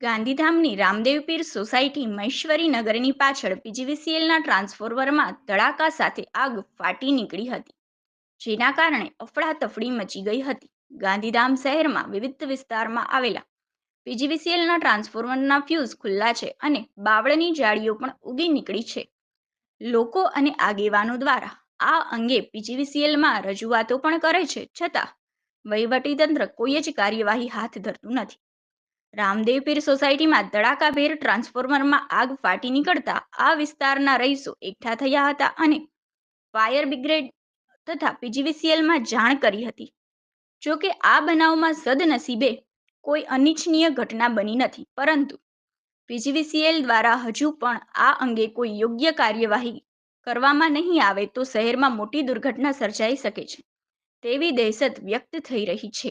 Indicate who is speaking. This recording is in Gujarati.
Speaker 1: ગાંધીધામની રામદેવપીર સોસાયટી મહેશ્વરી નગરની પાછળ પીજીવીસીએલના ટ્રાન્સફોર્મરમાં ધડાકા સાથે આગ ફાટી નીકળી હતી, જેના કારણે અફડાતફડી મચી ગઈ હતી. ગાંધીધામ શહેરમાં વિવિધ વિસ્તારમાં આવેલા પીજીવીસીએલના ટ્રાન્સફોર્મરના ફ્યુઝ ખુલ્લા છે અને બાવળની જાળીઓ પણ ઉગી નીકળી છે. લોકો અને આગેવાનો દ્વારા આ અંગે પીજીવીસીએલમાં રજૂઆતો પણ કરે છે, છતાં વહીવટીતંત્ર કોઈ જ કાર્યવાહી હાથ ધરતું નથી. રામદેવ પીર સોસાયટીમાં ધડાકાભેર ટ્રાન્સફોર્મરમાં આગ ફાટી નીકળતા આ વિસ્તારના રહીશો એકઠા થયા હતા અને ફાયર બ્રિગેડ તથા પીજીવીસીએલમાં જાણ કરી હતી. જો કે આ બનાવમાં સદનસીબે કોઈ અનિચ્છનીય ઘટના બની નથી, પરંતુ પીજીવીસીએલ દ્વારા હજુ પણ આ અંગે કોઈ યોગ્ય કાર્યવાહી કરવામાં નહીં આવે તો શહેરમાં મોટી દુર્ઘટના સર્જાઈ શકે છે, તેવી દહેશત વ્યક્ત થઈ રહી છે.